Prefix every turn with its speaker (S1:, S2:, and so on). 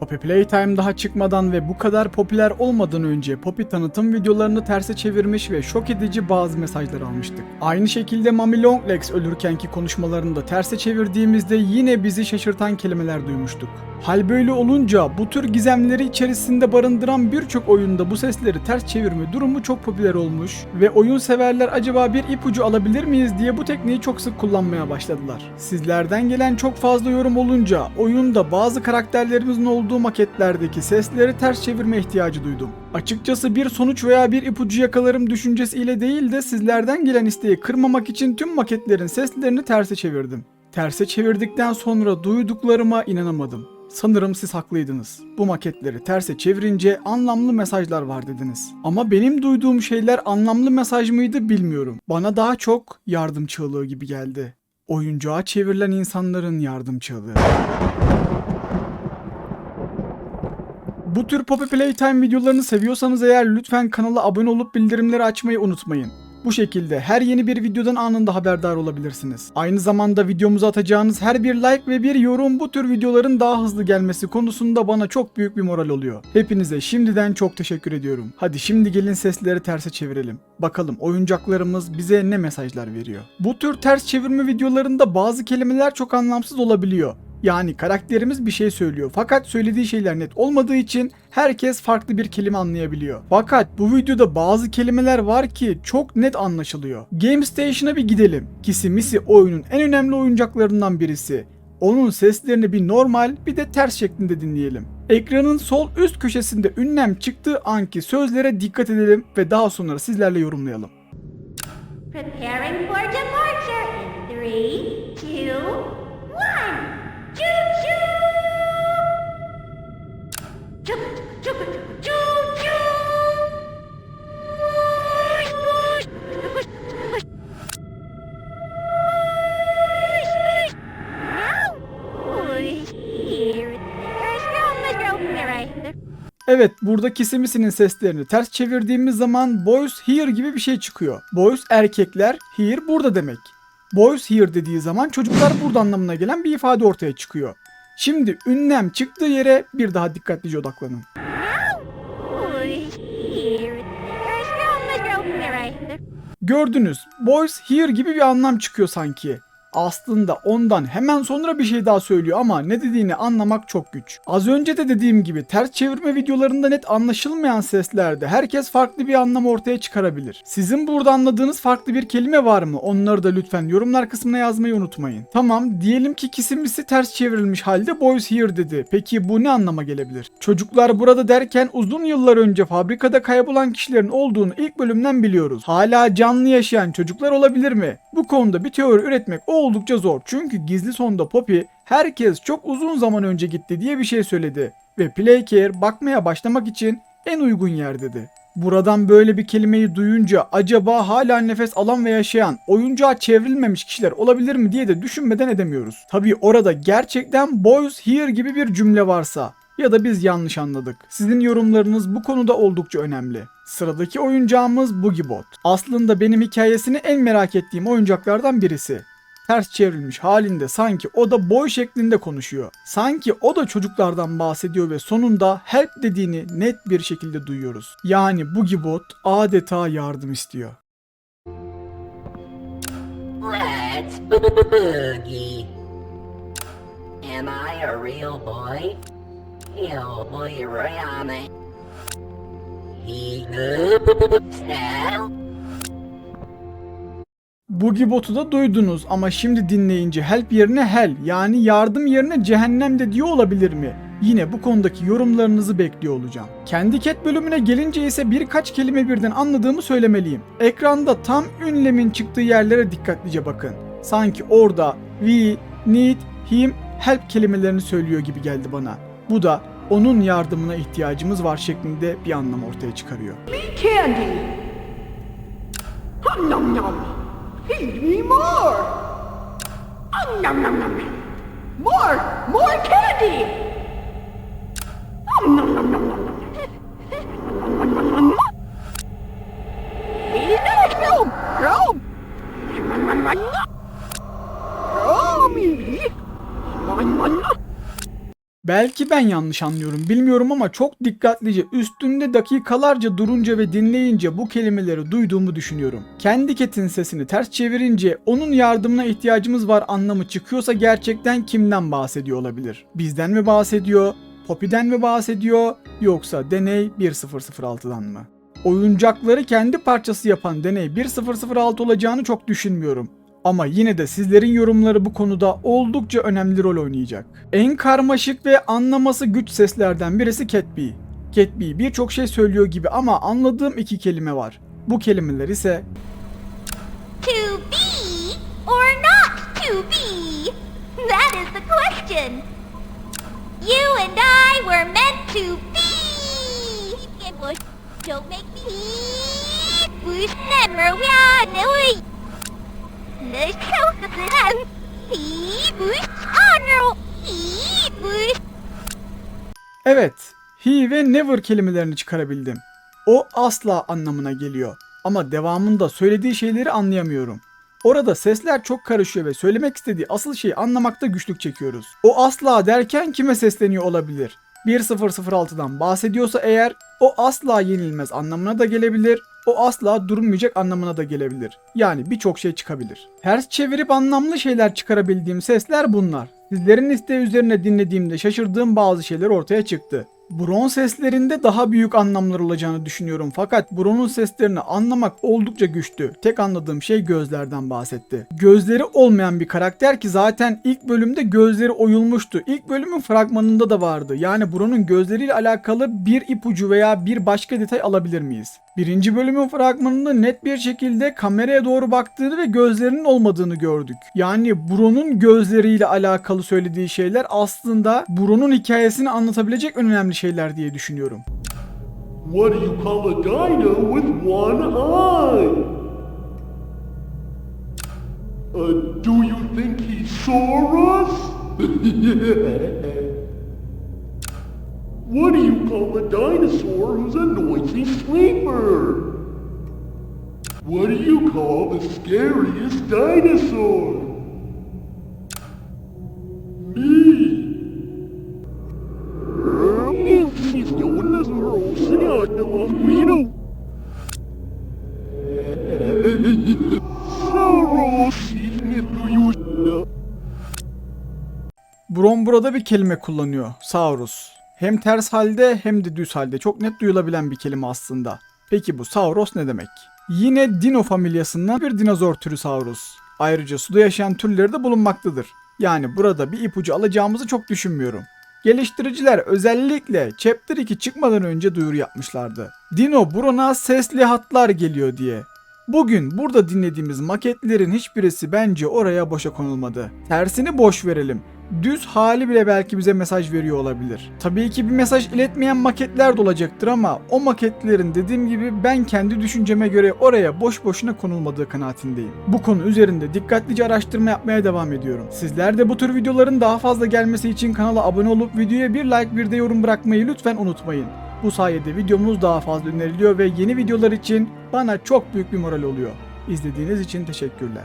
S1: Poppy Playtime daha çıkmadan ve bu kadar popüler olmadan önce Poppy tanıtım videolarını terse çevirmiş ve şok edici bazı mesajlar almıştık. Aynı şekilde Mami Longlegs ölürkenki konuşmalarını da terse çevirdiğimizde yine bizi şaşırtan kelimeler duymuştuk. Hal böyle olunca bu tür gizemleri içerisinde barındıran birçok oyunda bu sesleri ters çevirme durumu çok popüler olmuş ve oyun severler acaba bir ipucu alabilir miyiz diye bu tekniği çok sık kullanmaya başladılar. Sizlerden gelen çok fazla yorum olunca oyunda bazı karakterlerimizin olduğu maketlerdeki sesleri ters çevirme ihtiyacı duydum. Açıkçası bir sonuç veya bir ipucu yakalarım düşüncesiyle değil de sizlerden gelen isteği kırmamak için tüm maketlerin seslerini terse çevirdim. Terse çevirdikten sonra duyduklarıma inanamadım. Sanırım siz haklıydınız. Bu maketleri terse çevirince anlamlı mesajlar var dediniz. Ama benim duyduğum şeyler anlamlı mesaj mıydı bilmiyorum. Bana daha çok yardım çığlığı gibi geldi. Oyuncağa çevrilen insanların yardım çığlığı. Bu tür Poppy Playtime videolarını seviyorsanız eğer lütfen kanala abone olup bildirimleri açmayı unutmayın. Bu şekilde her yeni bir videodan anında haberdar olabilirsiniz. Aynı zamanda videomuza atacağınız her bir like ve bir yorum bu tür videoların daha hızlı gelmesi konusunda bana çok büyük bir moral oluyor. Hepinize şimdiden çok teşekkür ediyorum. Hadi şimdi gelin sesleri terse çevirelim. Bakalım oyuncaklarımız bize ne mesajlar veriyor. Bu tür ters çevirme videolarında bazı kelimeler çok anlamsız olabiliyor. Yani karakterimiz bir şey söylüyor fakat söylediği şeyler net olmadığı için herkes farklı bir kelime anlayabiliyor. Fakat bu videoda bazı kelimeler var ki çok net anlaşılıyor. Game Station'a bir gidelim. Kisi Misi oyunun en önemli oyuncaklarından birisi. Onun seslerini bir normal bir de ters şeklinde dinleyelim. Ekranın sol üst köşesinde ünlem çıktığı anki sözlere dikkat edelim ve daha sonra sizlerle yorumlayalım.
S2: Preparing for departure 3, 2,
S1: Evet burada kisimisinin seslerini ters çevirdiğimiz zaman boys here gibi bir şey çıkıyor. Boys erkekler, here burada demek. Boys here dediği zaman çocuklar burada anlamına gelen bir ifade ortaya çıkıyor. Şimdi ünlem çıktığı yere bir daha dikkatlice odaklanın. Gördünüz boys here gibi bir anlam çıkıyor sanki. Aslında ondan hemen sonra bir şey daha söylüyor ama ne dediğini anlamak çok güç. Az önce de dediğim gibi ters çevirme videolarında net anlaşılmayan seslerde herkes farklı bir anlam ortaya çıkarabilir. Sizin burada anladığınız farklı bir kelime var mı? Onları da lütfen yorumlar kısmına yazmayı unutmayın. Tamam diyelim ki kisimisi ters çevrilmiş halde boys here dedi. Peki bu ne anlama gelebilir? Çocuklar burada derken uzun yıllar önce fabrikada kaybolan kişilerin olduğunu ilk bölümden biliyoruz. Hala canlı yaşayan çocuklar olabilir mi? Bu konuda bir teori üretmek oldukça zor. Çünkü gizli sonda Poppy herkes çok uzun zaman önce gitti diye bir şey söyledi. Ve Playcare bakmaya başlamak için en uygun yer dedi. Buradan böyle bir kelimeyi duyunca acaba hala nefes alan ve yaşayan oyuncağa çevrilmemiş kişiler olabilir mi diye de düşünmeden edemiyoruz. Tabii orada gerçekten boys here gibi bir cümle varsa ya da biz yanlış anladık. Sizin yorumlarınız bu konuda oldukça önemli. Sıradaki oyuncağımız Boogiebot. Aslında benim hikayesini en merak ettiğim oyuncaklardan birisi. Ters çevrilmiş halinde sanki o da boy şeklinde konuşuyor. Sanki o da çocuklardan bahsediyor ve sonunda help dediğini net bir şekilde duyuyoruz. Yani Boogiebot adeta yardım istiyor.
S3: Let's b- b- b- boogie. Am I a real boy? Yo, boy, Rayame. He b- b- b- Sal?
S1: Boogiebot'u da duydunuz ama şimdi dinleyince help yerine hell yani yardım yerine cehennem de diyor olabilir mi? Yine bu konudaki yorumlarınızı bekliyor olacağım. Kendi cat bölümüne gelince ise birkaç kelime birden anladığımı söylemeliyim. Ekranda tam ünlemin çıktığı yerlere dikkatlice bakın. Sanki orada we, need, him, help kelimelerini söylüyor gibi geldi bana. Bu da onun yardımına ihtiyacımız var şeklinde bir anlam ortaya çıkarıyor.
S4: candy. Nom nom. Feed me more. Hum nom nom nom. More, more candy. Hum nom nom nom nom. Feed me room, room.
S1: Belki ben yanlış anlıyorum bilmiyorum ama çok dikkatlice üstünde dakikalarca durunca ve dinleyince bu kelimeleri duyduğumu düşünüyorum. Kendi ketin sesini ters çevirince onun yardımına ihtiyacımız var anlamı çıkıyorsa gerçekten kimden bahsediyor olabilir? Bizden mi bahsediyor? Poppy'den mi bahsediyor? Yoksa deney 1006'dan mı? Oyuncakları kendi parçası yapan deney 1006 olacağını çok düşünmüyorum. Ama yine de sizlerin yorumları bu konuda oldukça önemli rol oynayacak. En karmaşık ve anlaması güç seslerden birisi Catbee. Catbee birçok şey söylüyor gibi ama anladığım iki kelime var. Bu kelimeler ise
S2: To be or not to be? That is the question. You and I were meant to be. Don't make me He was honor. He was
S1: Evet, he ve never kelimelerini çıkarabildim. O asla anlamına geliyor. Ama devamında söylediği şeyleri anlayamıyorum. Orada sesler çok karışıyor ve söylemek istediği asıl şeyi anlamakta güçlük çekiyoruz. O asla derken kime sesleniyor olabilir? 1006'dan bahsediyorsa eğer o asla yenilmez anlamına da gelebilir. O asla durmayacak anlamına da gelebilir. Yani birçok şey çıkabilir. Ters çevirip anlamlı şeyler çıkarabildiğim sesler bunlar. Sizlerin isteği üzerine dinlediğimde şaşırdığım bazı şeyler ortaya çıktı. Bron seslerinde daha büyük anlamlar olacağını düşünüyorum fakat Bron'un seslerini anlamak oldukça güçtü. Tek anladığım şey gözlerden bahsetti. Gözleri olmayan bir karakter ki zaten ilk bölümde gözleri oyulmuştu. İlk bölümün fragmanında da vardı. Yani Bron'un gözleriyle alakalı bir ipucu veya bir başka detay alabilir miyiz? Birinci bölümün fragmanında net bir şekilde kameraya doğru baktığını ve gözlerinin olmadığını gördük. Yani Bron'un gözleriyle alakalı söylediği şeyler aslında Bron'un hikayesini anlatabilecek önemli şeyler diye düşünüyorum.
S5: What do you call a dino with one eye? Uh, do you think he saw us? what do you call a dinosaur who's a noisy sleeper? What do you call the scariest dinosaur?
S1: Bron burada bir kelime kullanıyor. Saurus. Hem ters halde hem de düz halde çok net duyulabilen bir kelime aslında. Peki bu Sauros ne demek? Yine Dino familyasından bir dinozor türü Saurus. Ayrıca suda yaşayan türleri de bulunmaktadır. Yani burada bir ipucu alacağımızı çok düşünmüyorum. Geliştiriciler özellikle Chapter 2 çıkmadan önce duyuru yapmışlardı. Dino Bron'a sesli hatlar geliyor diye. Bugün burada dinlediğimiz maketlerin hiçbirisi bence oraya boşa konulmadı. Tersini boş verelim. Düz hali bile belki bize mesaj veriyor olabilir. Tabii ki bir mesaj iletmeyen maketler de olacaktır ama o maketlerin dediğim gibi ben kendi düşünceme göre oraya boş boşuna konulmadığı kanaatindeyim. Bu konu üzerinde dikkatlice araştırma yapmaya devam ediyorum. Sizler de bu tür videoların daha fazla gelmesi için kanala abone olup videoya bir like bir de yorum bırakmayı lütfen unutmayın. Bu sayede videomuz daha fazla öneriliyor ve yeni videolar için bana çok büyük bir moral oluyor. İzlediğiniz için teşekkürler.